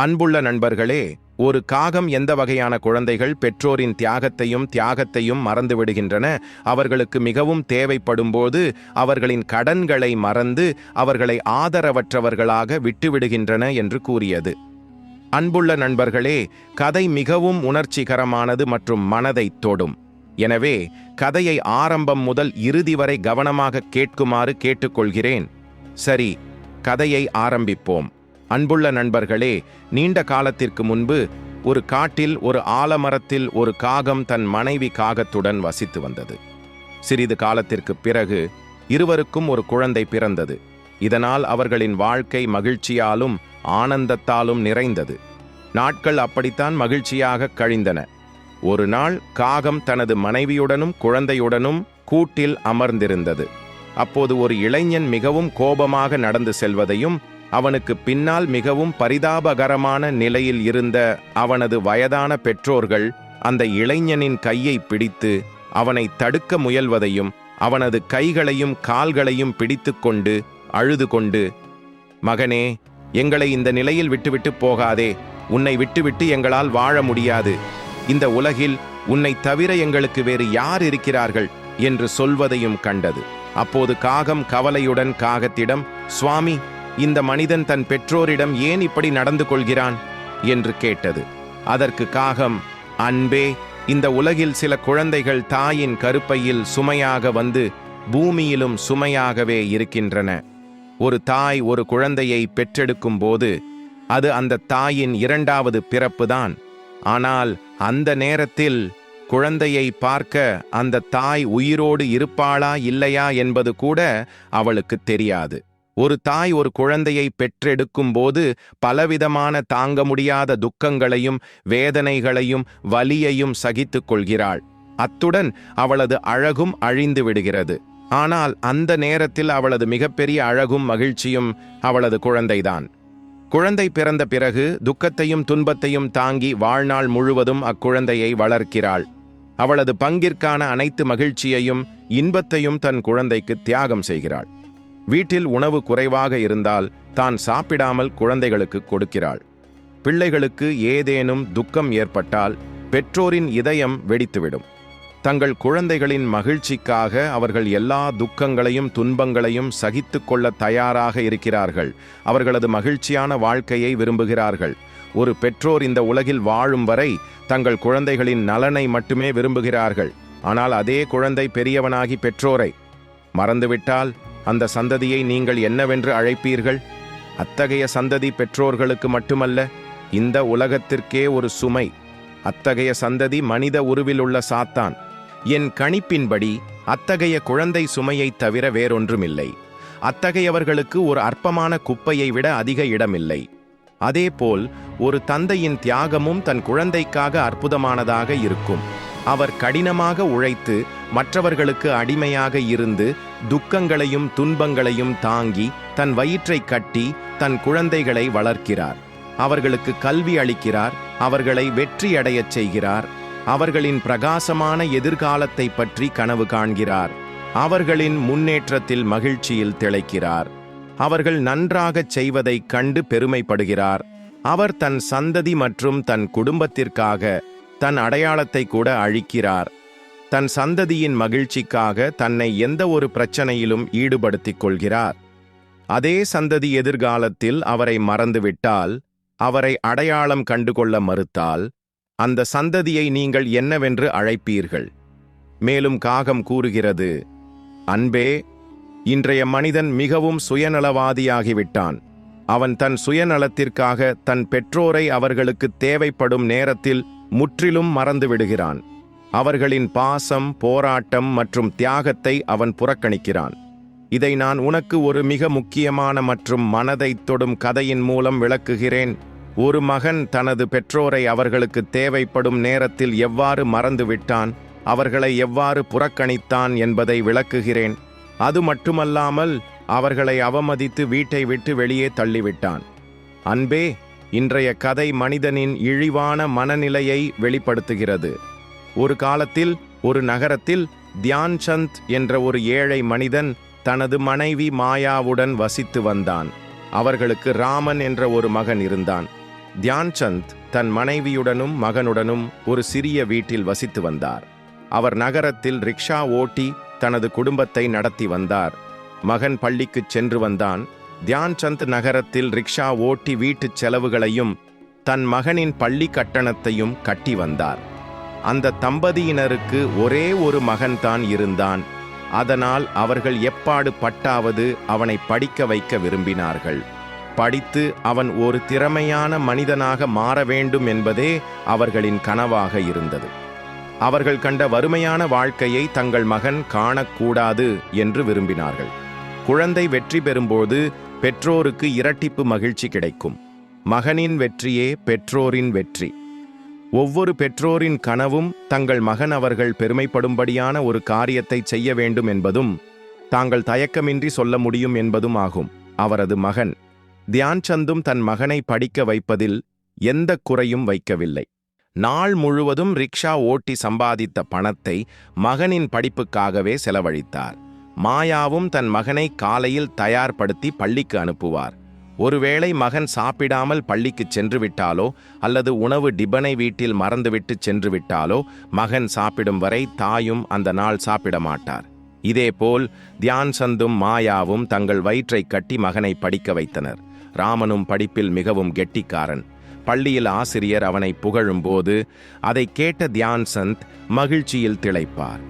அன்புள்ள நண்பர்களே ஒரு காகம் எந்த வகையான குழந்தைகள் பெற்றோரின் தியாகத்தையும் தியாகத்தையும் மறந்து விடுகின்றன அவர்களுக்கு மிகவும் தேவைப்படும்போது அவர்களின் கடன்களை மறந்து அவர்களை ஆதரவற்றவர்களாக விட்டுவிடுகின்றன என்று கூறியது. அன்புள்ள நண்பர்களே கதை மிகவும் உணர்ச்சிகரமானது மற்றும் மனதை தொடும். எனவே கதையை ஆரம்பம் முதல் இறுதி வரை கவனமாக கேட்குமாறு கேட்டுக்கொள்கிறேன். சரி கதையை ஆரம்பிப்போம். அன்புள்ள நண்பர்களே நீண்ட காலத்திற்கு முன்பு ஒரு காட்டில் ஒரு ஆலமரத்தில் ஒரு காகம் தன் மனைவி காகத்துடன் வசித்து வந்தது. சிறிது காலத்திற்கு பிறகு இருவருக்கும் ஒரு குழந்தை பிறந்தது. இதனால் அவர்களின் வாழ்க்கை மகிழ்ச்சியாலும் ஆனந்தத்தாலும் நிறைந்தது. நாட்கள் அப்படித்தான் மகிழ்ச்சியாக கழிந்தன. ஒரு நாள் காகம் தனது மனைவியுடனும் குழந்தையுடனும் கூட்டில் அமர்ந்திருந்தது. அப்போது ஒரு இளைஞன் மிகவும் கோபமாக நடந்து செல்வதையும் அவனுக்கு பின்னால் மிகவும் பரிதாபகரமான நிலையில் இருந்த அவனது வயதான பெற்றோர்கள் அந்த இளைஞனின் கையை பிடித்து அவனை தடுக்க முயல்வதையும் அவனது கைகளையும் கால்களையும் பிடித்துக்கொண்டு அழுது கொண்டு மகனே எங்களை இந்த நிலையில் விட்டுவிட்டு போகாதே. உன்னை விட்டுவிட்டு எங்களால் வாழ முடியாது. இந்த உலகில் உன்னை தவிர எங்களுக்கு வேறு யார் இருக்கிறார்கள்? என்று சொல்வதையும் கண்டது. அப்போது காகம் கவலையுடன் காகத்திடம் சுவாமி இந்த மனிதன் தன் பெற்றோரிடம் ஏன் இப்படி நடந்து கொள்கிறான்? என்று கேட்டது. அதற்கு காகம் அன்பே இந்த உலகில் சில குழந்தைகள் தாயின் கருப்பையில் சுமையாக வந்து பூமியிலும் சுமையாகவே இருக்கின்றன. ஒரு தாய் ஒரு குழந்தையை பெற்றெடுக்கும் போது அது அந்த தாயின் இரண்டாவது பிறப்புதான். ஆனால் அந்த நேரத்தில் குழந்தையை பார்க்க அந்த தாய் உயிரோடு இருப்பாளா இல்லையா என்பது கூட அவளுக்கு தெரியாது. ஒரு தாய் ஒரு குழந்தையை பெற்றெடுக்கும் போது பலவிதமான தாங்க முடியாத துக்கங்களையும் வேதனைகளையும் வலியையும் சகித்துக் கொள்கிறாள். அத்துடன் அவளது அழகும் அழிந்து விடுகிறது. ஆனால் அந்த நேரத்தில் அவளது மிகப்பெரிய அழகும் மகிழ்ச்சியும் அவளது குழந்தைதான். குழந்தை பிறந்த பிறகு துக்கத்தையும் துன்பத்தையும் தாங்கி வாழ்நாள் முழுவதும் அக்குழந்தையை வளர்க்கிறாள். அவளது பங்கிற்கான அனைத்து மகிழ்ச்சியையும் இன்பத்தையும் தன் குழந்தைக்கு தியாகம் செய்கிறாள். வீட்டில் உணவு குறைவாக இருந்தால் தான் சாப்பிடாமல் குழந்தைகளுக்கு கொடுக்கிறாள். பிள்ளைகளுக்கு ஏதேனும் துக்கம் ஏற்பட்டால் பெற்றோரின் இதயம் வெடித்துவிடும். தங்கள் குழந்தைகளின் மகிழ்ச்சிக்காக அவர்கள் எல்லா துக்கங்களையும் துன்பங்களையும் சகித்து கொள்ள தயாராக இருக்கிறார்கள். அவர்களது மகிழ்ச்சியான வாழ்க்கையை விரும்புகிறார்கள். ஒரு பெற்றோர் இந்த உலகில் வாழும் வரை தங்கள் குழந்தைகளின் நலனை மட்டுமே விரும்புகிறார்கள். ஆனால் அதே குழந்தை பெரியவனாகி பெற்றோரை மறந்துவிட்டால் அந்த சந்ததியை நீங்கள் என்னவென்று அழைப்பீர்கள்? அத்தகைய சந்ததி பெற்றோர்களுக்கு மட்டுமல்ல இந்த உலகத்திற்கே ஒரு சுமை. அத்தகைய சந்ததி மனித உருவில் உள்ள சாத்தான். என் கணிப்பின்படி அத்தகைய குழந்தை சுமையைத் தவிர வேறொன்றுமில்லை. அத்தகையவர்களுக்கு ஒரு அற்பமான குப்பையை விட அதிக இடமில்லை. அதேபோல் ஒரு தந்தையின் தியாகமும் தன் குழந்தைக்காக அற்புதமானதாக இருக்கும். அவர் கடினமாக உழைத்து மற்றவர்களுக்கு அடிமையாக இருந்து துக்கங்களையும் துன்பங்களையும் தாங்கி தன் வயிற்றை கட்டி தன் குழந்தைகளை வளர்க்கிறார். அவர்களுக்கு கல்வி அளிக்கிறார் அவர்களை வெற்றியடையச் செய்கிறார் அவர்களின் பிரகாசமான எதிர்காலத்தை பற்றி கனவு காண்கிறார் அவர்களின் முன்னேற்றத்தில் மகிழ்ச்சியில் திளைக்கிறார். அவர்கள் நன்றாகச் செய்வதைக் கண்டு பெருமைப்படுகிறார். அவர் தன் சந்ததி மற்றும் தன் குடும்பத்திற்காக தன் அடையாளத்தை கூட அழிக்கிறார். தன் சந்ததியின் மகிழ்ச்சிக்காக தன்னை எந்த ஒரு பிரச்சனையிலும் ஈடுபடுத்திக் கொள்கிறார். அதே சந்ததி எதிர்காலத்தில் அவரை மறந்துவிட்டால் அவரை அடையாளம் கண்டுகொள்ள மறுத்தால் அந்த சந்ததியை நீங்கள் என்னவென்று அழைப்பீர்கள். மேலும் காகம் கூறுகிறது அன்பே இன்றைய மனிதன் மிகவும் சுயநலவாதியாகிவிட்டான். அவன் தன் சுயநலத்திற்காக தன் பெற்றோரை அவர்களுக்கு தேவைப்படும் நேரத்தில் முற்றிலும் மறந்து விடுகிறான் அவர்களின் பாசம் போராட்டம் மற்றும் தியாகத்தை அவன் புறக்கணிக்கிறான். இதை நான் உனக்கு ஒரு மிக முக்கியமான மற்றும் மனதை தொடும் கதையின் மூலம் விளக்குகிறேன். ஒரு மகன் தனது பெற்றோரை அவர்களுக்கு தேவைப்படும் நேரத்தில் எவ்வாறு மறந்துவிட்டான் அவர்களை எவ்வாறு புறக்கணித்தான் என்பதை விளக்குகிறேன். அது மட்டுமல்லாமல் அவர்களை அவமதித்து வீட்டை விட்டு வெளியே தள்ளிவிட்டான். அன்பே இன்றைய கதை மனிதனின் இழிவான மனநிலையை வெளிப்படுத்துகிறது. ஒரு காலத்தில் ஒரு நகரத்தில் தியான் சந்த் என்ற ஒரு ஏழை மனிதன் தனது மனைவி மாயாவுடன் வசித்து வந்தான். அவர்களுக்கு ராமன் என்ற ஒரு மகன் இருந்தான். தியான்சந்த் தன் மனைவியுடனும் மகனுடனும் ஒரு சிறிய வீட்டில் வசித்து வந்தார். அவர் நகரத்தில் ரிக்ஷா ஓட்டி தனது குடும்பத்தை நடத்தி வந்தார். மகன் பள்ளிக்குச் சென்று வந்தான். தியான்சந்த் நகரத்தில் ரிக்ஷா ஓட்டி வீட்டுச் செலவுகளையும் தன் மகனின் பள்ளி கட்டணத்தையும் கட்டி வந்தார். அந்த தம்பதியினருக்கு ஒரே ஒரு மகன்தான் இருந்தான். அதனால் அவர்கள் எப்பாடு பட்டாவது அவனை படிக்க வைக்க விரும்பினார்கள். படித்து அவன் ஒரு திறமையான மனிதனாக மாற வேண்டும் என்பதே அவர்களின் கனவாக இருந்தது. அவர்கள் கண்ட வறுமையான வாழ்க்கையை தங்கள் மகன் காணக்கூடாது என்று விரும்பினார்கள். குழந்தை வெற்றி பெறும்போது பெற்றோருக்கு இரட்டிப்பு மகிழ்ச்சி கிடைக்கும். மகனின் வெற்றியே பெற்றோரின் வெற்றி. ஒவ்வொரு பெற்றோரின் கனவும் தங்கள் மகன் அவர்கள் பெருமைப்படும்படியான ஒரு காரியத்தை செய்ய வேண்டும் என்பதும் தாங்கள் தயக்கமின்றி சொல்ல முடியும் என்பதும் ஆகும். அவரது மகன். தியான் சந்தும் தன் மகனை படிக்க வைப்பதில் எந்த குறையும் வைக்கவில்லை. நாள் முழுவதும் ரிக்ஷா ஓட்டி சம்பாதித்த பணத்தை மகனின் படிப்புக்காகவே செலவழித்தார். மாயாவும் தன் மகனை காலையில் தயார்படுத்தி பள்ளிக்கு அனுப்புவார். ஒருவேளை மகன் சாப்பிடாமல் பள்ளிக்குச் சென்று விட்டாலோ அல்லது உணவு டிபனை வீட்டில் மறந்துவிட்டு சென்று விட்டாலோ மகன் சாப்பிடும் வரை தாயும் அந்த நாள் சாப்பிட மாட்டார் இதேபோல் தியான் சந்தும் மாயாவும் தங்கள் வயிற்றை கட்டி மகனை படிக்க வைத்தனர். ராமனும் படிப்பில் மிகவும் கெட்டிக்காரன். பள்ளியில் ஆசிரியர் அவனை புகழும்போது அதை கேட்ட தியான் சந்த் மகிழ்ச்சியில் திளைப்பார்.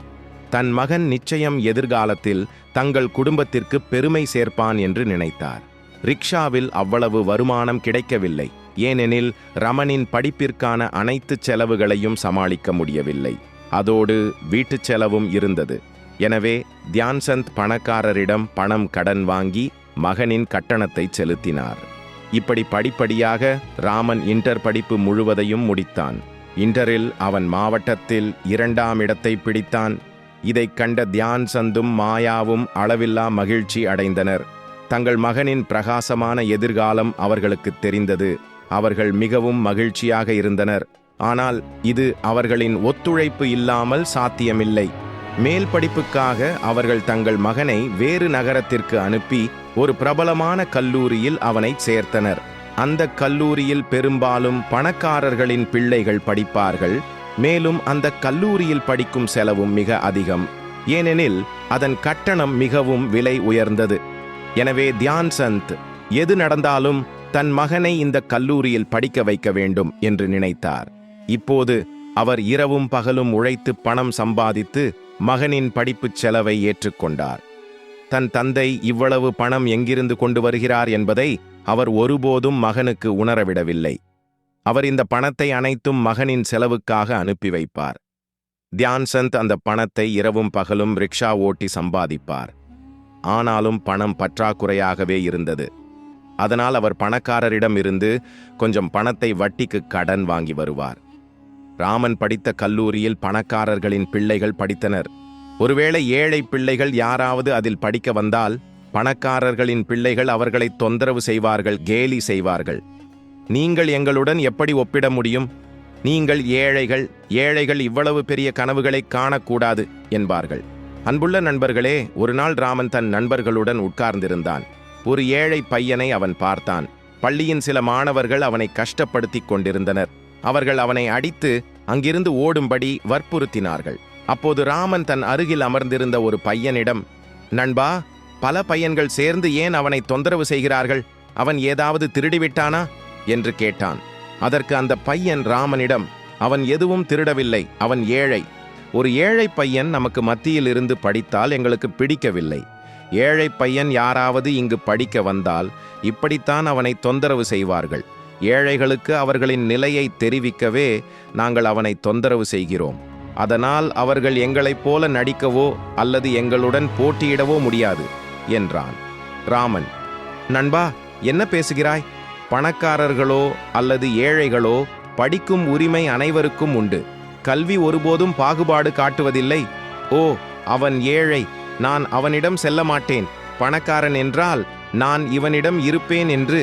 தன் மகன் நிச்சயம் எதிர்காலத்தில் தங்கள் குடும்பத்திற்கு பெருமை சேர்ப்பான் என்று நினைத்தார். ரிக்ஷாவில் அவ்வளவு வருமானம் கிடைக்கவில்லை. ஏனெனில் ரமனின் படிப்பிற்கான அனைத்து செலவுகளையும் சமாளிக்க முடியவில்லை. அதோடு வீட்டுச் செலவும் இருந்தது. எனவே தியான்சந்த் பணக்காரரிடம் பணம் கடன் வாங்கி மகனின் கட்டணத்தை செலுத்தினார். இப்படி படிப்படியாக ராமன் இன்டர் படிப்பு முழுவதையும் முடித்தான். இன்டரில் அவன் மாவட்டத்தில் இரண்டாம் இடத்தை பிடித்தான். இதைக் கண்ட தியான் சந்தும் மாயாவும் அளவில்லா மகிழ்ச்சி அடைந்தனர். தங்கள் மகனின் பிரகாசமான எதிர்காலம் அவர்களுக்கு தெரிந்தது. அவர்கள் மிகவும் மகிழ்ச்சியாக இருந்தனர். ஆனால் இது அவர்களின் ஒத்துழைப்பு இல்லாமல் சாத்தியமில்லை. மேல் படிப்புக்காக அவர்கள் தங்கள் மகனை வேறு நகரத்திற்கு அனுப்பி ஒரு பிரபலமான கல்லூரியில் அவனை சேர்த்தனர். அந்த கல்லூரியில் பெரும்பாலும் பணக்காரர்களின் பிள்ளைகள் படிப்பார்கள். மேலும் அந்த கல்லூரியில் படிக்கும் செலவும் மிக அதிகம். ஏனெனில் அதன் கட்டணம் மிகவும் விலை உயர்ந்தது. எனவே தியான் சந்த் எது நடந்தாலும் தன் மகனை இந்த கல்லூரியில் படிக்க வைக்க வேண்டும் என்று நினைத்தார். இப்போது அவர் இரவும் பகலும் உழைத்து பணம் சம்பாதித்து மகனின் படிப்புச் செலவை ஏற்றுக்கொண்டார். தன் தந்தை இவ்வளவு பணம் எங்கிருந்து கொண்டு வருகிறார் என்பதை அவர் ஒருபோதும் மகனுக்கு உணரவிடவில்லை. அவர் இந்த பணத்தை அனைத்தும் மகனின் செலவுக்காக அனுப்பி வைப்பார். தியான்சந்த் அந்த பணத்தை இரவும் பகலும் ரிக்ஷா ஓட்டி சம்பாதிப்பார். ஆனாலும் பணம் பற்றாக்குறையாகவே இருந்தது. அதனால் அவர் பணக்காரரிடம் இருந்து கொஞ்சம் பணத்தை வட்டிக்கு கடன் வாங்கி வருவார். ராமன் படித்த கல்லூரியில் பணக்காரர்களின் பிள்ளைகள் படித்தனர். ஒருவேளை ஏழை பிள்ளைகள் யாராவது அதில் படிக்க வந்தால் பணக்காரர்களின் பிள்ளைகள் அவர்களை தொந்தரவு செய்வார்கள் கேலி செய்வார்கள். நீங்கள் எங்களுடன் எப்படி ஒப்பிட முடியும்? நீங்கள் ஏழைகள் ஏழைகள் இவ்வளவு பெரிய கனவுகளை காணக்கூடாது என்பார்கள். அன்புள்ள நண்பர்களே ஒரு நாள் ராமன் தன் நண்பர்களுடன் உட்கார்ந்திருந்தான். ஒரு ஏழை பையனை அவன் பார்த்தான். பள்ளியின் சில மாணவர்கள் அவனை கஷ்டப்படுத்திக் கொண்டிருந்தனர். அவர்கள் அவனை அடித்து அங்கிருந்து ஓடும்படி வற்புறுத்தினார்கள். அப்போது ராமன் தன் அருகில் அமர்ந்திருந்த ஒரு பையனிடம் நண்பா பல பையன்கள் சேர்ந்து ஏன் அவனை தொந்தரவு செய்கிறார்கள்? அவன் ஏதாவது திருடிவிட்டானா? என்று கேட்டான். அதற்கு அந்த பையன் ராமனிடம் அவன் எதுவும் திருடவில்லை அவன் ஏழை. ஒரு ஏழை பையன் நமக்கு மத்தியில் இருந்து படித்தால் எங்களுக்கு பிடிக்கவில்லை. ஏழை பையன் யாராவது இங்கு படிக்க வந்தால் இப்படித்தான் அவனை தொந்தரவு செய்வார்கள். ஏழைகளுக்கு அவர்களின் நிலையை தெரிவிக்கவே நாங்கள் அவனை தொந்தரவு செய்கிறோம். அதனால் அவர்கள் எங்களைப் போல நடிக்கவோ அல்லது எங்களுடன் போட்டியிடவோ முடியாது என்றான். ராமன் நண்பா என்ன பேசுகிறாய்? பணக்காரர்களோ அல்லது ஏழைகளோ படிக்கும் உரிமை அனைவருக்கும் உண்டு. கல்வி ஒருபோதும் பாகுபாடு காட்டுவதில்லை. ஓ அவன் ஏழை. நான் அவனிடம் செல்ல மாட்டேன். பணக்காரன் என்றால் நான் இவனிடம் இருப்பேன் என்று.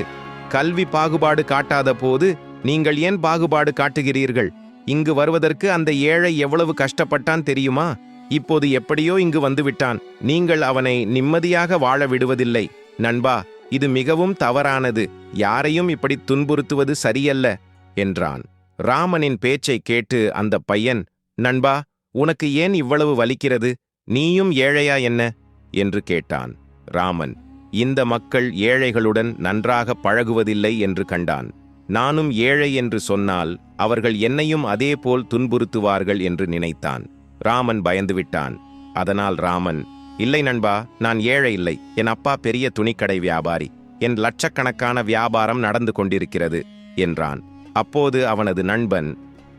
கல்வி பாகுபாடு காட்டாத போது நீங்கள் ஏன் பாகுபாடு காட்டுகிறீர்கள்? இங்கு வருவதற்கு அந்த ஏழை எவ்வளவு கஷ்டப்பட்டான் தெரியுமா? இப்போது எப்படியோ இங்கு வந்துவிட்டான். நீங்கள் அவனை நிம்மதியாக வாழ விடுவதில்லை. நண்பா இது மிகவும் தவறானது. யாரையும் இப்படி துன்புறுத்துவது சரியல்ல என்றான். ராமனின் பேச்சைக் கேட்டு அந்த பையன் நண்பா உனக்கு ஏன் இவ்வளவு வலிக்கிறது? நீயும் ஏழையா என்ன? என்று கேட்டான். ராமன் இந்த மக்கள் ஏழைகளுடன் நன்றாக பழகுவதில்லை என்று கண்டான். நானும் ஏழை என்று சொன்னால் அவர்கள் என்னையும் அதேபோல் துன்புறுத்துவார்கள் என்று நினைத்தான். ராமன் பயந்துவிட்டான் அதனால் ராமன் இல்லை நண்பா நான் ஏழை இல்லை. என் அப்பா பெரிய துணிக்கடை வியாபாரி. என் லட்சக்கணக்கான வியாபாரம் நடந்து கொண்டிருக்கிறது என்றான். அப்போது அவனது நண்பன்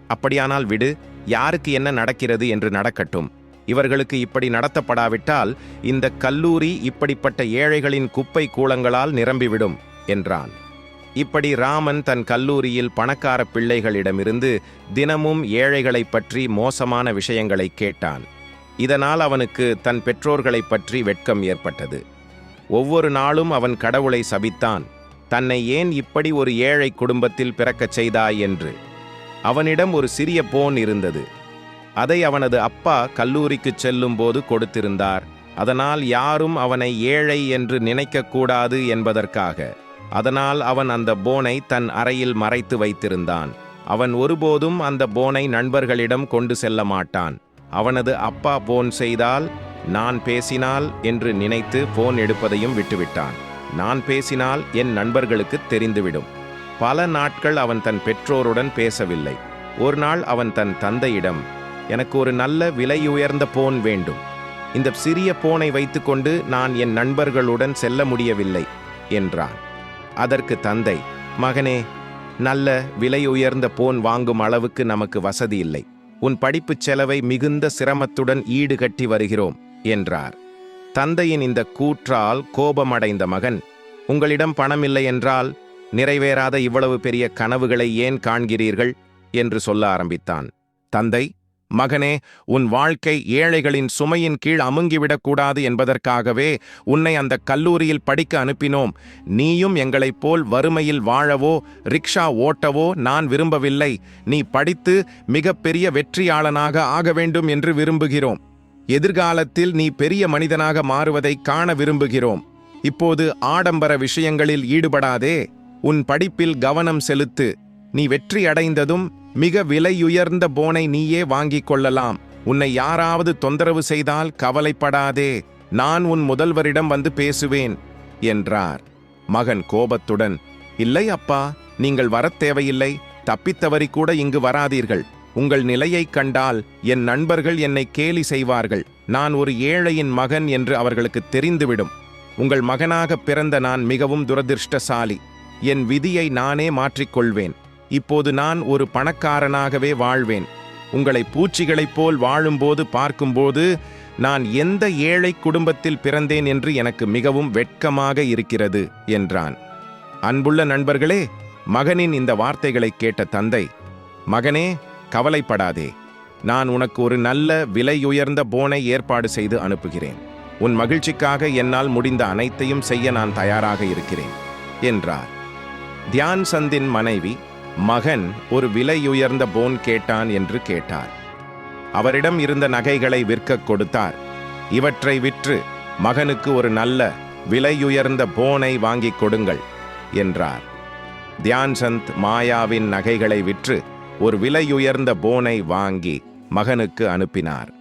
அப்படியானால் விடு யாருக்கு என்ன நடக்கிறது என்று நடக்கட்டும். இவர்களுக்கு இப்படி நடத்தப்படாவிட்டால் இந்த கல்லூரி இப்படிப்பட்ட ஏழைகளின் குப்பை கூளங்களால் நிரம்பிவிடும் என்றான். இப்படி ராமன் தன் கல்லூரியில் பணக்கார பிள்ளைகளிடமிருந்து தினமும் ஏழைகளைப் பற்றி மோசமான விஷயங்களை கேட்டான். இதனால் அவனுக்கு தன் பெற்றோர்களைப் பற்றி வெட்கம் ஏற்பட்டது. ஒவ்வொரு நாளும் அவன் கடவுளை சபித்தான். தன்னை ஏன் இப்படி ஒரு ஏழை குடும்பத்தில் பிறக்கச் செய்தாய் என்று. அவனிடம் ஒரு சிறிய போன் இருந்தது. அதை அவனது அப்பா கல்லூரிக்குச் செல்லும்போது கொடுத்திருந்தார். அதனால் யாரும் அவனை ஏழை என்று நினைக்கக்கூடாது என்பதற்காக. அதனால் அவன் அந்த போனை தன் அறையில் மறைத்து வைத்திருந்தான். அவன் ஒருபோதும் அந்த போனை நண்பர்களிடம் கொண்டு செல்ல மாட்டான். அவனது அப்பா போன் செய்தால் நான் பேசினால் என்று நினைத்து போன் எடுப்பதையும் விட்டுவிட்டான். நான் பேசினால் என் நண்பர்களுக்கு தெரிந்துவிடும். பல நாட்கள் அவன் தன் பெற்றோருடன் பேசவில்லை. ஒரு நாள் அவன் தன் தந்தையிடம் எனக்கு ஒரு நல்ல விலையுயர்ந்த போன் வேண்டும். இந்த சிறிய போனை வைத்துக்கொண்டு நான் என் நண்பர்களுடன் செல்ல முடியவில்லை என்றான். அதற்கு தந்தை மகனே நல்ல விலை உயர்ந்த போன் வாங்கும் அளவுக்கு நமக்கு வசதி இல்லை. உன் படிப்புச் செலவை மிகுந்த சிரமத்துடன் ஈடுகட்டி வருகிறோம் என்றார். தந்தையின் இந்த கூற்றால் கோபமடைந்த மகன் உங்களிடம் பணமில்லை என்றால் நிறைவேறாத இவ்வளவு பெரிய கனவுகளை ஏன் காண்கிறீர்கள்? என்று சொல்ல ஆரம்பித்தான். தந்தை மகனே உன் வாழ்க்கை ஏழைகளின் சுமையின் கீழ் அமுங்கிவிடக்கூடாது என்பதற்காகவே உன்னை அந்த கல்லூரியில் படிக்க அனுப்பினோம். நீயும் எங்களைப் போல் வறுமையில் வாழவோ ரிக்ஷா ஓட்டவோ நான் விரும்பவில்லை. நீ படித்து மிகப்பெரிய வெற்றியாளனாக ஆக வேண்டும் என்று விரும்புகிறோம். எதிர்காலத்தில் நீ பெரிய மனிதனாக மாறுவதை காண விரும்புகிறோம். இப்போது ஆடம்பர விஷயங்களில் ஈடுபடாதே. உன் படிப்பில் கவனம் செலுத்து. நீ வெற்றி அடைந்ததும் மிக விலையுயர்ந்த போனை நீயே வாங்கிக் கொள்ளலாம். உன்னை யாராவது தொந்தரவு செய்தால் கவலைப்படாதே. நான் உன் முதல்வரிடம் வந்து பேசுவேன் என்றார். மகன் கோபத்துடன் இல்லை அப்பா நீங்கள் வரத் தேவையில்லை. தப்பித்தவறி கூட இங்கு வராதீர்கள். உங்கள் நிலையைக் கண்டால் என் நண்பர்கள் என்னை கேலி செய்வார்கள். நான் ஒரு ஏழையின் மகன் என்று அவர்களுக்கு தெரிந்துவிடும். உங்கள் மகனாக பிறந்த நான் மிகவும் துரதிர்ஷ்டசாலி. என் விதியை நானே மாற்றிக்கொள்வேன் இப்போது நான் ஒரு பணக்காரனாகவே வாழ்வேன். உங்களை பூச்சிகளைப் போல் வாழும்போது பார்க்கும்போது நான் எந்த ஏழை குடும்பத்தில் பிறந்தேன் என்று எனக்கு மிகவும் வெட்கமாக இருக்கிறது என்றான். அன்புள்ள நண்பர்களே மகனின் இந்த வார்த்தைகளைக் கேட்ட தந்தை மகனே கவலைப்படாதே. நான் உனக்கு ஒரு நல்ல விலையுயர்ந்த போனை ஏற்பாடு செய்து அனுப்புகிறேன். உன் மகிழ்ச்சிக்காக என்னால் முடிந்த அனைத்தையும் செய்ய நான் தயாராக இருக்கிறேன் என்றார். தியான் சந்தின் மனைவி மகன் ஒரு விலையுயர்ந்த போன் கேட்டான் என்று கேட்டார். அவரிடம் இருந்த நகைகளை விற்கக் கொடுத்தார். இவற்றை விற்று மகனுக்கு ஒரு நல்ல விலையுயர்ந்த போனை வாங்கிக் கொடுங்கள் என்றார். தியான்சந்த் மாயாவின் நகைகளை விற்று ஒரு விலையுயர்ந்த போனை வாங்கி மகனுக்கு அனுப்பினார்.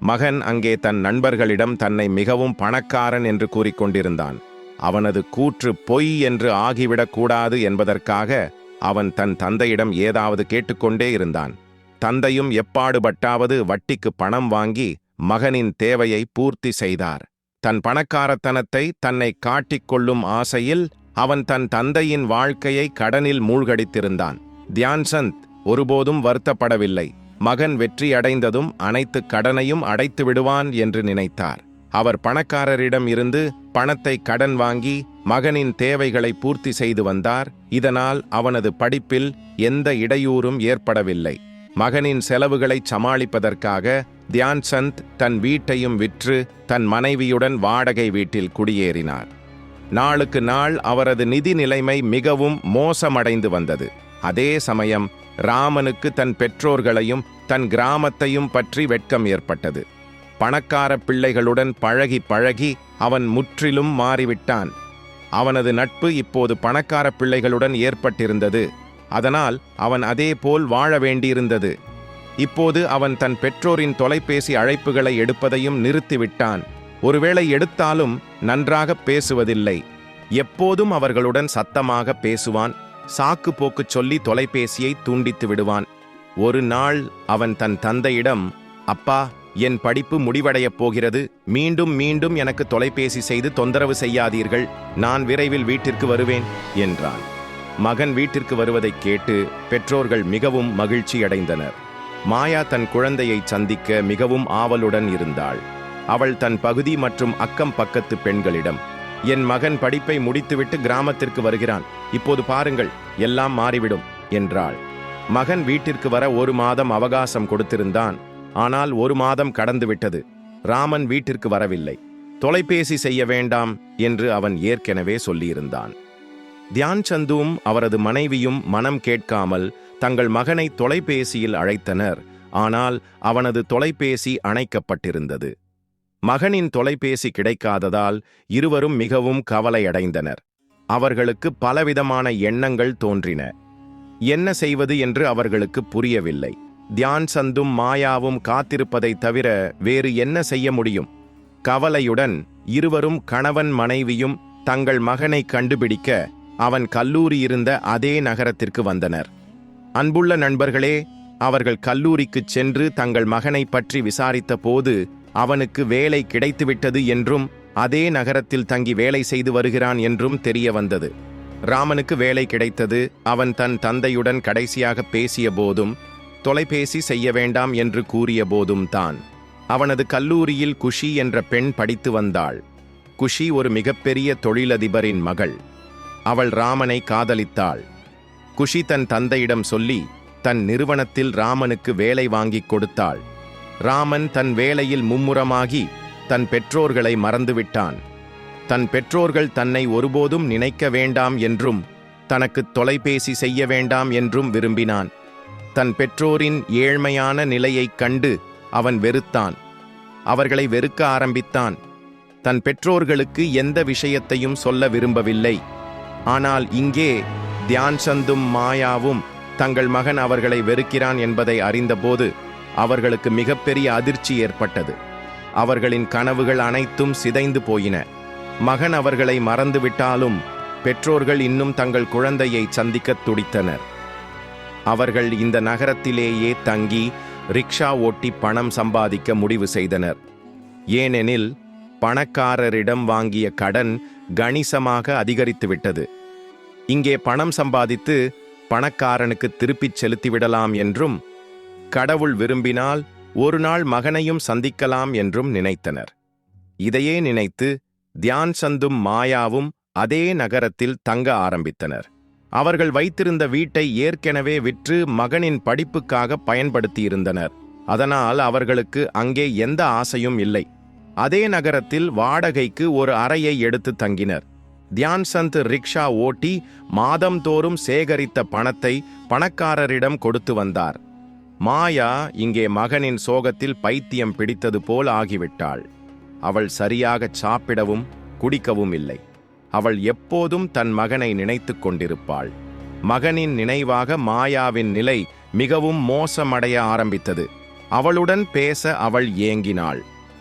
மகன் அங்கே தன் நண்பர்களிடம் தன்னை மிகவும் பணக்காரன் என்று கூறிக்கொண்டிருந்தான் அவனது கூற்று பொய் என்று ஆகிவிடக்கூடாது என்பதற்காக அவன் தன் தந்தையிடம் ஏதாவது கேட்டுக்கொண்டே இருந்தான். தந்தையும் எப்பாடுபட்டாவது வட்டிக்கு பணம் வாங்கி மகனின் தேவையை பூர்த்தி செய்தார். தன் பணக்காரத்தனத்தை தன்னை காட்டிக்கொள்ளும் ஆசையில் அவன் தன் தந்தையின் வாழ்க்கையை கடனில் மூழ்கடித்திருந்தான். தியான்சந்த் ஒருபோதும் வருத்தப்படவில்லை. மகன் வெற்றியடைந்ததும் அனைத்து கடனையும் அடைத்து விடுவான் என்று நினைத்தார். அவர் பணக்காரரிடம் இருந்து பணத்தை கடன் வாங்கி மகனின் தேவைகளை பூர்த்தி செய்து வந்தார். இதனால் அவனது படிப்பில் எந்த இடையூறும் ஏற்படவில்லை. மகனின் செலவுகளை சமாளிப்பதற்காக தியான்சந்த் தன் வீட்டையும் விற்று தன் மனைவியுடன் வாடகை வீட்டில் குடியேறினார். நாளுக்கு நாள் அவரது நிதி நிலைமை மிகவும் மோசமடைந்து வந்தது. அதே சமயம் ராமனுக்கு தன் பெற்றோர்களையும் தன் கிராமத்தையும் பற்றி வெட்கம் ஏற்பட்டது. பணக்கார பிள்ளைகளுடன் பழகி பழகி அவன் முற்றிலும் மாறிவிட்டான். அவனது நட்பு இப்போது பணக்கார பிள்ளைகளுடன் ஏற்பட்டிருந்தது. அதனால் அவன் அதேபோல் வாழ வேண்டியிருந்தது. இப்போது அவன் தன் பெற்றோரின் தொலைபேசி அழைப்புகளை எடுப்பதையும் நிறுத்திவிட்டான். ஒருவேளை எடுத்தாலும் நன்றாக பேசுவதில்லை. எப்போதும் அவர்களுடன் சத்தமாக பேசுவான். சாக்கு போக்கு சொல்லி தொலைபேசியை தூண்டித்து விடுவான். ஒரு நாள் அவன் தன் தந்தையிடம் அப்பா என் படிப்பு முடிவடையப் போகிறது. மீண்டும் மீண்டும் எனக்கு தொலைபேசி செய்து தொந்தரவு செய்யாதீர்கள். நான் விரைவில் வீட்டிற்கு வருவேன் என்றான். மகன் வீட்டிற்கு வருவதைக் கேட்டு பெற்றோர்கள் மிகவும் மகிழ்ச்சியடைந்தனர். மாயா தன் குழந்தையை சந்திக்க மிகவும் ஆவலுடன் இருந்தாள். அவள் தன் பகுதி மற்றும் அக்கம் பக்கத்து பெண்களிடம் என் மகன் படிப்பை முடித்துவிட்டு கிராமத்திற்கு வருகிறான். இப்போது பாருங்கள் எல்லாம் மாறிவிடும் என்றாள். மகன் வீட்டிற்கு வர ஒரு மாதம் அவகாசம் கொடுத்திருந்தான். ஆனால் ஒரு மாதம் கடந்துவிட்டது. ராமன் வீட்டிற்கு வரவில்லை. தொலைபேசி செய்ய வேண்டாம் என்று அவன் ஏற்கனவே சொல்லியிருந்தான். தியான் சந்துவும் அவரது மனைவியும் மனம் கேட்காமல் தங்கள் மகனை தொலைபேசியில் அழைத்தனர். ஆனால் அவனது தொலைபேசி அணைக்கப்பட்டிருந்தது. மகனின் தொலைபேசி கிடைக்காததால் இருவரும் மிகவும் கவலையடைந்தனர். அவர்களுக்கு பலவிதமான எண்ணங்கள் தோன்றின. என்ன செய்வது என்று அவர்களுக்கு புரியவில்லை. தியான் சந்தும் மாயாவும் காத்திருப்பதைத் தவிர வேறு என்ன செய்ய முடியும்? கவலையுடன் இருவரும் கணவன் மனைவியும் தங்கள் மகனை கண்டுபிடிக்க அவன் கல்லூரி இருந்த அதே நகரத்திற்கு வந்தனர். அன்புள்ள நண்பர்களே அவர்கள் கல்லூரிக்குச் சென்று தங்கள் மகனை பற்றி விசாரித்த போது அவனுக்கு வேலை கிடைத்துவிட்டது என்றும் அதே நகரத்தில் தங்கி வேலை செய்து வருகிறான் என்றும் தெரிய வந்தது. ராமனுக்கு வேலை கிடைத்தது அவன் தன் தந்தையுடன் கடைசியாக பேசிய போதும் தொலைபேசி செய்ய வேண்டாம் என்று கூறிய போதும் தான். அவனது கல்லூரியில் குஷி என்ற பெண் படித்து வந்தாள். குஷி ஒரு மிகப்பெரிய தொழிலதிபரின் மகள். அவள் ராமனை காதலித்தாள். குஷி தன் தந்தையிடம் சொல்லி தன் நிறுவனத்தில் ராமனுக்கு வேலை வாங்கிக் கொடுத்தாள். ராமன் தன் வேலையில் மும்முரமாகி தன் பெற்றோர்களை மறந்துவிட்டான். தன் பெற்றோர்கள் தன்னை ஒருபோதும் நினைக்க வேண்டாம் என்றும் தனக்கு தொலைபேசி செய்ய வேண்டாம் என்றும் விரும்பினான். தன் பெற்றோரின் ஏழ்மையான நிலையைக் கண்டு அவன் வெறுத்தான். அவர்களை வெறுக்க ஆரம்பித்தான். தன் பெற்றோர்களுக்கு எந்த விஷயத்தையும் சொல்ல விரும்பவில்லை. ஆனால் இங்கே தியான் சந்தும் மாயாவும் தங்கள் மகன் அவர்களை வெறுக்கிறான் என்பதை அறிந்தபோது அவர்களுக்கு மிகப்பெரிய அதிர்ச்சி ஏற்பட்டது. அவர்களின் கனவுகள் அனைத்தும் சிதைந்து போயின. மகன் அவர்களை மறந்துவிட்டாலும் பெற்றோர்கள் இன்னும் தங்கள் குழந்தையை சந்திக்கத் துடித்தனர். அவர்கள் இந்த நகரத்திலேயே தங்கி ரிக்ஷா ஓட்டி பணம் சம்பாதிக்க முடிவு செய்தனர். ஏனெனில் பணக்காரரிடம் வாங்கிய கடன் கணிசமாக அதிகரித்துவிட்டது. இங்கே பணம் சம்பாதித்து பணக்காரனுக்கு திருப்பிச் செலுத்திவிடலாம் என்றும் கடவுள் விரும்பினால் ஒரு நாள் மகனையும் சந்திக்கலாம் என்றும் நினைத்தனர். இதையே நினைத்து தியான் சந்தும் மாயாவும் அதே நகரத்தில் தங்க ஆரம்பித்தனர். அவர்கள் வைத்திருந்த வீட்டை ஏற்கனவே விற்று மகனின் படிப்புக்காக பயன்படுத்தியிருந்தனர். அதனால் அவர்களுக்கு அங்கே எந்த ஆசையும் இல்லை. அதே நகரத்தில் வாடகைக்கு ஒரு அறையை எடுத்து தங்கினர். தியான் சந்த் ரிக்ஷா ஓட்டி மாதம்தோறும் சேகரித்த பணத்தை பணக்காரரிடம் கொடுத்து வந்தார். மாயா இங்கே மகனின் சோகத்தில் பைத்தியம் பிடித்தது போல் ஆகிவிட்டாள். அவள் சரியாகச் சாப்பிடவும் குடிக்கவும் இல்லை. அவள் எப்போதும் தன் மகனை நினைத்து கொண்டிருப்பாள். மகனின் நினைவாக மாயாவின் நிலை மிகவும் மோசமடைய ஆரம்பித்தது. அவளுடன் பேச அவள் ஏங்கினாள்.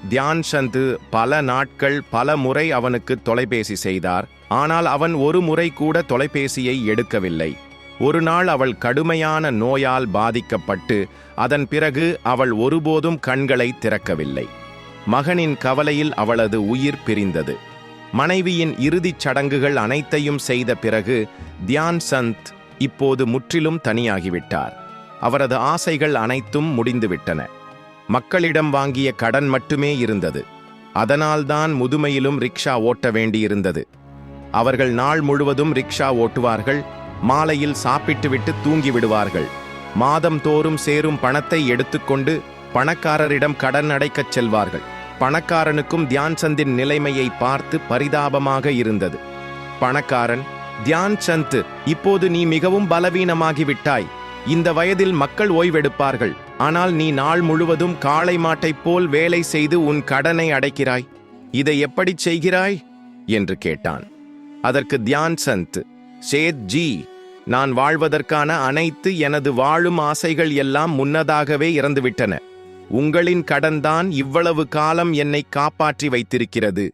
தியான் சந்து பல நாட்கள் பல முறை அவனுக்கு தொலைபேசி செய்தார். ஆனால் அவன் ஒரு முறை கூட தொலைபேசியை எடுக்கவில்லை. ஒரு நாள் அவள் கடுமையான நோயால் பாதிக்கப்பட்டு அதன் பிறகு அவள் ஒருபோதும் கண்களை திறக்கவில்லை. மகனின் கவலையில் அவளது உயிர் பிரிந்தது. மனைவியின் இறுதிச் சடங்குகள் அனைத்தையும் செய்த பிறகு தியான் சந்த் இப்போது முற்றிலும் தனியாகிவிட்டார். அவரது ஆசைகள் அனைத்தும் முடிந்துவிட்டன. மக்களிடம் வாங்கிய கடன் மட்டுமே இருந்தது. அதனால்தான் முதுமையிலும் ரிக்ஷா ஓட்ட வேண்டியிருந்தது. அவர்கள் நாள் முழுவதும் ரிக்ஷா ஓட்டுவார்கள் மாலையில் சாப்பிட்டுவிட்டு தூங்கிவிடுவார்கள். மாதம் தோறும் சேரும் பணத்தை எடுத்துக்கொண்டு பணக்காரரிடம் கடன் அடைக்கச் செல்வார்கள். பணக்காரனுக்கும் தியான் சந்தின் நிலைமையை பார்த்து பரிதாபமாக இருந்தது. பணக்காரன் தியான் சந்த் இப்போது நீ மிகவும் பலவீனமாகிவிட்டாய். இந்த வயதில் மக்கள் ஓய்வெடுப்பார்கள். ஆனால் நீ நாள் முழுவதும் காளை மாட்டைப் போல் வேலை செய்து உன் கடனை அடைக்கிறாய். இதை எப்படிச் செய்கிறாய்? என்று கேட்டான். அதற்கு தியான் சந்த் சேத் ஜி நான் வாழ்வதற்கான அனைத்து எனது வாழும் ஆசைகள் எல்லாம் முன்னதாகவே இறந்துவிட்டன. உங்களின் கடன்தான் இவ்வளவு காலம் என்னை காப்பாற்றி வைத்திருக்கிறது.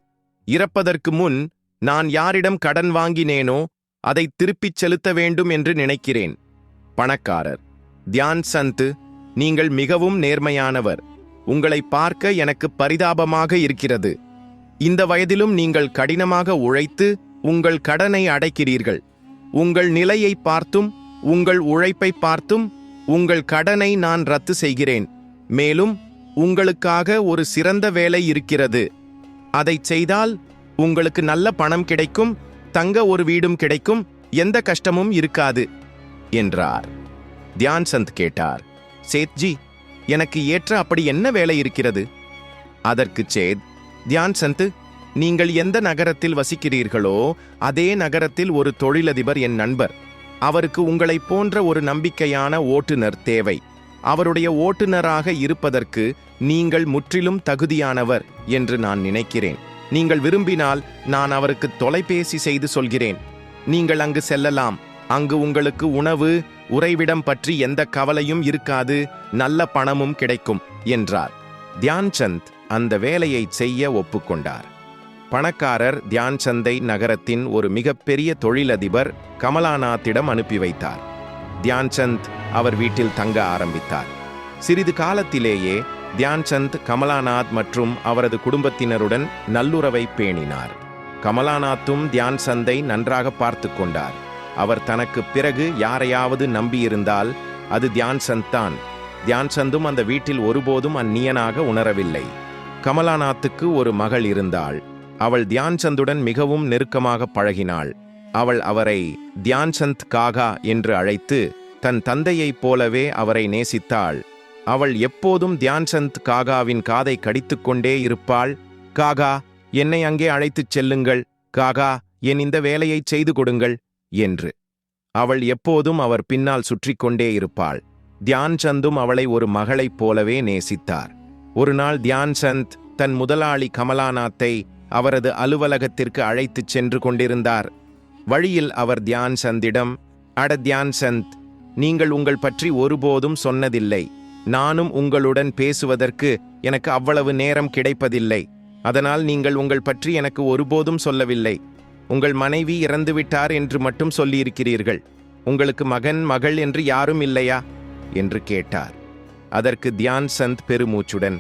இறப்பதற்கு முன் நான் யாரிடம் கடன் வாங்கினேனோ அதை திருப்பிச் செலுத்த வேண்டும் என்று நினைக்கிறேன். பணக்காரர் தியான் சந்த் நீங்கள் மிகவும் நேர்மையானவர். உங்களை பார்க்க எனக்கு பரிதாபமாக இருக்கிறது. இந்த வயதிலும் நீங்கள் கடினமாக உழைத்து உங்கள் கடனை அடைக்கிறீர்கள். உங்கள் நிலையை பார்த்தும் உங்கள் உழைப்பை பார்த்தும் உங்கள் கடனை நான் ரத்து செய்கிறேன். மேலும் உங்களுக்காக ஒரு சிறந்த வேலை இருக்கிறது. அதைச் செய்தால் உங்களுக்கு நல்ல பணம் கிடைக்கும் தங்க ஒரு வீடும் கிடைக்கும் எந்த கஷ்டமும் இருக்காது என்றார். தியான் சந்த் கேட்டார் சேத்ஜி எனக்கு ஏற்ற அப்படி என்ன வேலை இருக்கிறது? அதற்கு சேத் தியான் சந்த் நீங்கள் எந்த நகரத்தில் வசிக்கிறீர்களோ அதே நகரத்தில் ஒரு தொழிலதிபர் என் நண்பர். அவருக்கு உங்களைப் போன்ற ஒரு நம்பிக்கையான ஓட்டுநர் தேவை. அவருடைய ஓட்டுநராக இருப்பதற்கு நீங்கள் முற்றிலும் தகுதியானவர் என்று நான் நினைக்கிறேன். நீங்கள் விரும்பினால் நான் அவருக்கு தொலைபேசி செய்து சொல்கிறேன். நீங்கள் அங்கு செல்லலாம். அங்கு உங்களுக்கு உணவு உறைவிடம் பற்றி எந்த கவலையும் இருக்காது. நல்ல பணமும் கிடைக்கும் என்றார். தியான் சந்த் அந்த வேலையை செய்ய ஒப்புக்கொண்டார். பணக்காரர் தியான் சந்தை நகரத்தின் ஒரு மிகப்பெரிய தொழிலதிபர் கமலாநாத்திடம் அனுப்பி வைத்தார். தியான் சந்த் அவர் வீட்டில் தங்க ஆரம்பித்தார். சிறிது காலத்திலேயே தியான் சந்த் கமலாநாத் மற்றும் அவரது குடும்பத்தினருடன் நல்லுறவை பேணினார். கமலாநாத்தும் தியான் சந்தை நன்றாக பார்த்து கொண்டார். அவர் தனக்கு பிறகு யாரையாவது நம்பியிருந்தால் அது தியான் சந்த் தான். தியான் சந்தும் அந்த வீட்டில் ஒருபோதும் அந்நியனாக உணரவில்லை. கமலாநாத்துக்கு ஒரு மகள் இருந்தாள். அவள் தியான் சந்துடன் மிகவும் நெருக்கமாக பழகினாள். அவள் அவரை தியான் சந்த் காகா என்று அழைத்து தன் தந்தையைப் போலவே அவரை நேசித்தாள். அவள் எப்போதும் தியான் சந்த் காகாவின் காதை கடித்துக்கொண்டே இருப்பாள். காகா என்னை அங்கே அழைத்துச் செல்லுங்கள். காகா என் இந்த வேலையை செய்து கொடுங்கள் என்று. அவள் எப்போதும் அவர் பின்னால் சுற்றி கொண்டே இருப்பாள். தியான் சந்தும் அவளை ஒரு மகளைப் போலவே நேசித்தார். ஒரு நாள் தியான் சந்த் தன் முதலாளி கமலாநாத்தை அவரது அலுவலகத்திற்கு அழைத்துச் சென்று கொண்டிருந்தார். வழியில் அவர் தியான் சந்திடம் அட தியான் சந்த் நீங்கள் உங்கள் பற்றி ஒருபோதும் சொன்னதில்லை. நானும் உங்களுடன் பேசுவதற்கு எனக்கு அவ்வளவு நேரம் கிடைப்பதில்லை. அதனால் நீங்கள் உங்கள் பற்றி எனக்கு ஒருபோதும் சொல்லவில்லை. உங்கள் மனைவி இறந்துவிட்டார் என்று மட்டும் சொல்லியிருக்கிறீர்கள். உங்களுக்கு மகன் மகள் என்று யாரும் இல்லையா? என்று கேட்டார். அதற்கு தியான் சந்த் பெருமூச்சுடன்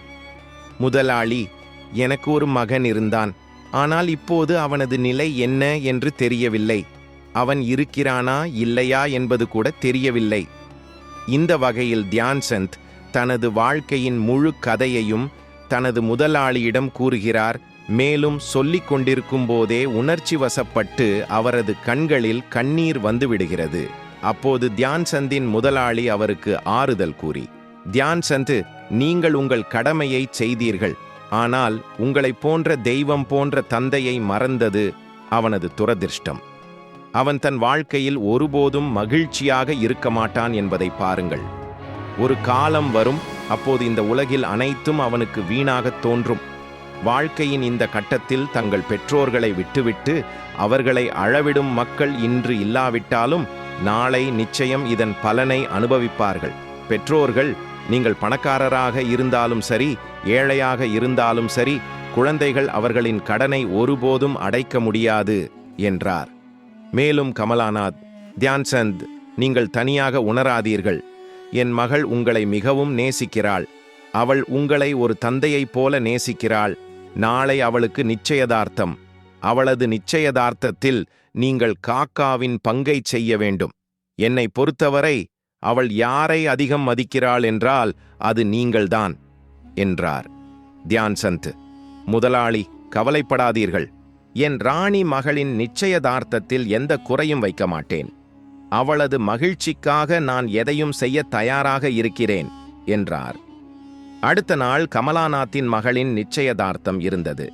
முதலாளி எனக்கு ஒரு மகன் இருந்தான். ஆனால் இப்போது அவனது நிலை என்ன என்று தெரியவில்லை. அவன் இருக்கிறானா இல்லையா என்பது கூட தெரியவில்லை. இந்த வகையில் தியான் சந்த் தனது வாழ்க்கையின் முழு கதையையும் தனது முதலாளியிடம் கூறுகிறார். மேலும் சொல்லிக் கொண்டிருக்கும் போதே உணர்ச்சி வசப்பட்டு அவரது கண்களில் கண்ணீர் வந்துவிடுகிறது அப்போது தியான் சந்தின் முதலாளி அவருக்கு ஆறுதல் கூறி தியான்சந்த் நீங்கள் உங்கள் கடமையை செய்தீர்கள். ஆனால் உங்களைப் போன்ற தெய்வம் போன்ற தந்தையை மறந்தது அவனது துரதிர்ஷ்டம். அவன் தன் வாழ்க்கையில் ஒருபோதும் மகிழ்ச்சியாக இருக்க மாட்டான் என்பதை பாருங்கள். ஒரு காலம் வரும் அப்போது இந்த உலகில் அனைத்தும் அவனுக்கு வீணாகத் தோன்றும். வாழ்க்கையின் இந்த கட்டத்தில் தங்கள் பெற்றோர்களை விட்டுவிட்டு அவர்களை அழவிடும் மக்கள் இன்று இல்லாவிட்டாலும் நாளை நிச்சயம் இதன் பலனை அனுபவிப்பார்கள். பெற்றோர்கள் நீங்கள் பணக்காரராக இருந்தாலும் சரி ஏழையாக இருந்தாலும் சரி குழந்தைகள் அவர்களின் கடனை ஒருபோதும் அடைக்க முடியாது என்றார். மேலும் கமலாநாத் தியான்சந்த் நீங்கள் தனியாக உணராதீர்கள். என் மகள் உங்களை மிகவும் நேசிக்கிறாள். அவள் உங்களை ஒரு தந்தையைப் போல நேசிக்கிறாள். நாளை அவளுக்கு நிச்சயதார்த்தம். அவளது நிச்சயதார்த்தத்தில் நீங்கள் காக்காவின் பங்கைச் செய்ய வேண்டும். என்னை பொறுத்தவரை அவள் யாரை அதிகம் மதிக்கிறாள் என்றால் அது நீங்கள்தான். என்றார். தியான் சந்த் முதலாளி கவலைப்படாதீர்கள். என் ராணி மகளின் நிச்சயதார்த்தத்தில் எந்த குறையும் வைக்க மாட்டேன். அவளது மகிழ்ச்சிக்காக நான் எதையும் செய்ய தயாராக இருக்கிறேன் என்றார். அடுத்த நாள் கமலாநாத்தின் மகளின் நிச்சயதார்த்தம் இருந்தது.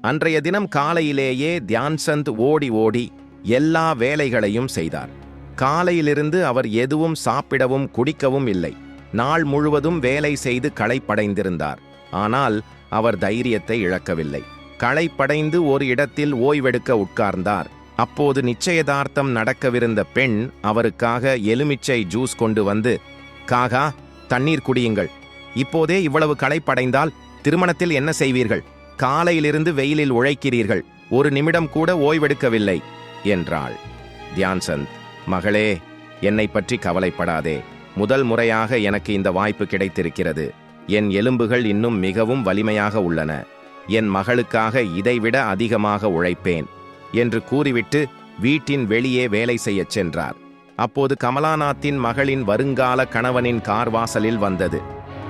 அன்றைய தினம் காலையிலேயே தியான்சந்த் ஓடி ஓடி எல்லா வேலைகளையும் செய்தார். காலையிலிருந்து அவர் எதுவும் சாப்பிடவும் குடிக்கவும் இல்லை. நாள் முழுவதும் வேலை செய்து களைப்படைந்திருந்தார். ஆனால் அவர் தைரியத்தை இழக்கவில்லை. களைப்படைந்து ஒரு இடத்தில் ஓய்வெடுக்க உட்கார்ந்தார். அப்போது நிச்சயதார்த்தம் நடக்கவிருந்த பெண் அவருக்காக எலுமிச்சை ஜூஸ் கொண்டு வந்து காகா தண்ணீர் குடியுங்கள். இப்போதே இவ்வளவு களைப்படைந்தால் திருமணத்தில் என்ன செய்வீர்கள்? காலையிலிருந்து வெயிலில் உழைக்கிறீர்கள். ஒரு நிமிடம் கூட ஓய்வெடுக்கவில்லை என்றாள். தியான்சந்த் மகளே என்னை பற்றி கவலைப்படாதே. முதல் முறையாக எனக்கு இந்த வாய்ப்பு கிடைத்திருக்கிறது. என் எலும்புகள் இன்னும் மிகவும் வலிமையாக உள்ளன. என் மகளுக்காக இதைவிட அதிகமாக உழைப்பேன் என்று கூறிவிட்டு வீட்டின் வெளியே வேலை செய்யச் சென்றார். அப்போது கமலாநாத்தின் மகளின் வருங்கால கணவனின் கார் வாசலில் வந்தது.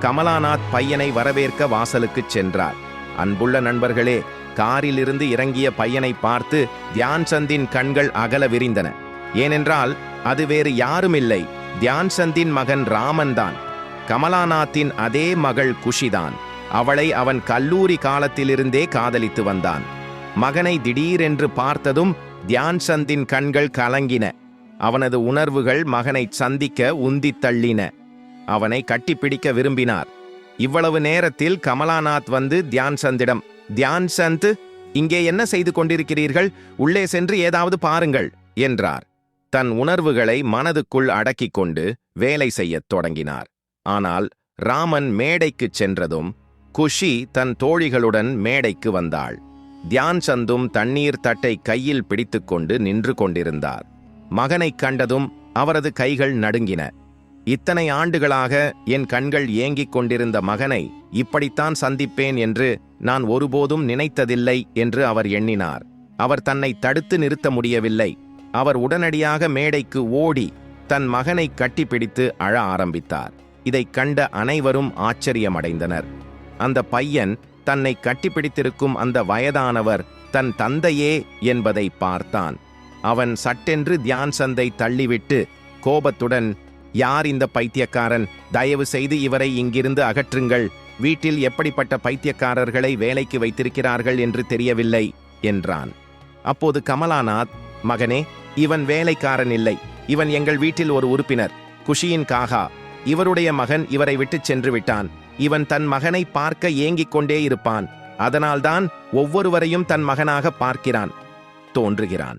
கமலாநாத் பையனை வரவேற்க வாசலுக்குச் சென்றார். அன்புள்ள நண்பர்களே காரிலிருந்து இறங்கிய பையனை பார்த்து தியான்சந்தின் கண்கள் அகல விரிந்தன. ஏனென்றால் அது வேறு யாருமில்லை. தியான்சந்தின் மகன் ராமன்தான். கமலாநாத்தின் அதே மகள் குஷிதான். அவளை அவன் கல்லூரி காலத்திலிருந்தே காதலித்து வந்தான். மகனை திடீரென்று பார்த்ததும் தியான்சந்தின் கண்கள் கலங்கின. அவனது உணர்வுகள் மகனை சந்திக்க உந்தித் தள்ளின. அவனை கட்டிப்பிடிக்க விரும்பினார். இவ்வளவு நேரத்தில் கமலாநாத் வந்து தியான்சந்திடம் தியான்சந்த் இங்கே என்ன செய்து கொண்டிருக்கிறீர்கள்? உள்ளே சென்று ஏதாவது பாருங்கள் என்றார். தன் உணர்வுகளை மனதுக்குள் அடக்கிக் கொண்டு வேலை செய்யத் தொடங்கினார். ஆனால் ராமன் மேடைக்குச் சென்றதும் குஷி தன் தோழிகளுடன் மேடைக்கு வந்தாள். தியான்சந்தும் தண்ணீர் தட்டை கையில் பிடித்துக்கொண்டு நின்று கொண்டிருந்தார். மகனைக் கண்டதும் அவரது கைகள் நடுங்கின. இத்தனை ஆண்டுகளாக என் கண்கள் ஏங்கிக் கொண்டிருந்த மகனை இப்படித்தான் சந்திப்பேன் என்று நான் ஒருபோதும் நினைத்ததில்லை என்று அவர் எண்ணினார். அவர் தன்னை தடுத்து நிறுத்த முடியவில்லை. அவர் உடனடியாக மேடைக்கு ஓடி தன் மகனை கட்டிப்பிடித்து அழ ஆரம்பித்தார். இதைக் கண்ட அனைவரும் ஆச்சரியமடைந்தனர். அந்த பையன் தன்னை கட்டிப்பிடித்திருக்கும் அந்த வயதானவர் தன் தந்தையே என்பதை பார்த்தான். அவன் சட்டென்று தியான் சந்தை தள்ளிவிட்டு கோபத்துடன் யார் இந்த பைத்தியக்காரன்? தயவு செய்து இவரை இங்கிருந்து அகற்றுங்கள். வீட்டில் எப்படிப்பட்ட பைத்தியக்காரர்களை வேலைக்கு வைத்திருக்கிறார்கள் என்று தெரியவில்லை என்றான். அப்போது கமலாநாத் மகனே இவன் வேலைக்காரன் இல்லை. இவன் எங்கள் வீட்டில் ஒரு உறுப்பினர் குஷியின் காகா. இவருடைய மகன் இவரை விட்டுச் சென்று விட்டான். இவன் தன் மகனை பார்க்க ஏங்கிக் கொண்டே இருப்பான். அதனால்தான் ஒவ்வொருவரையும் தன் மகனாக பார்க்கிறான். தோன்றுகிறான்.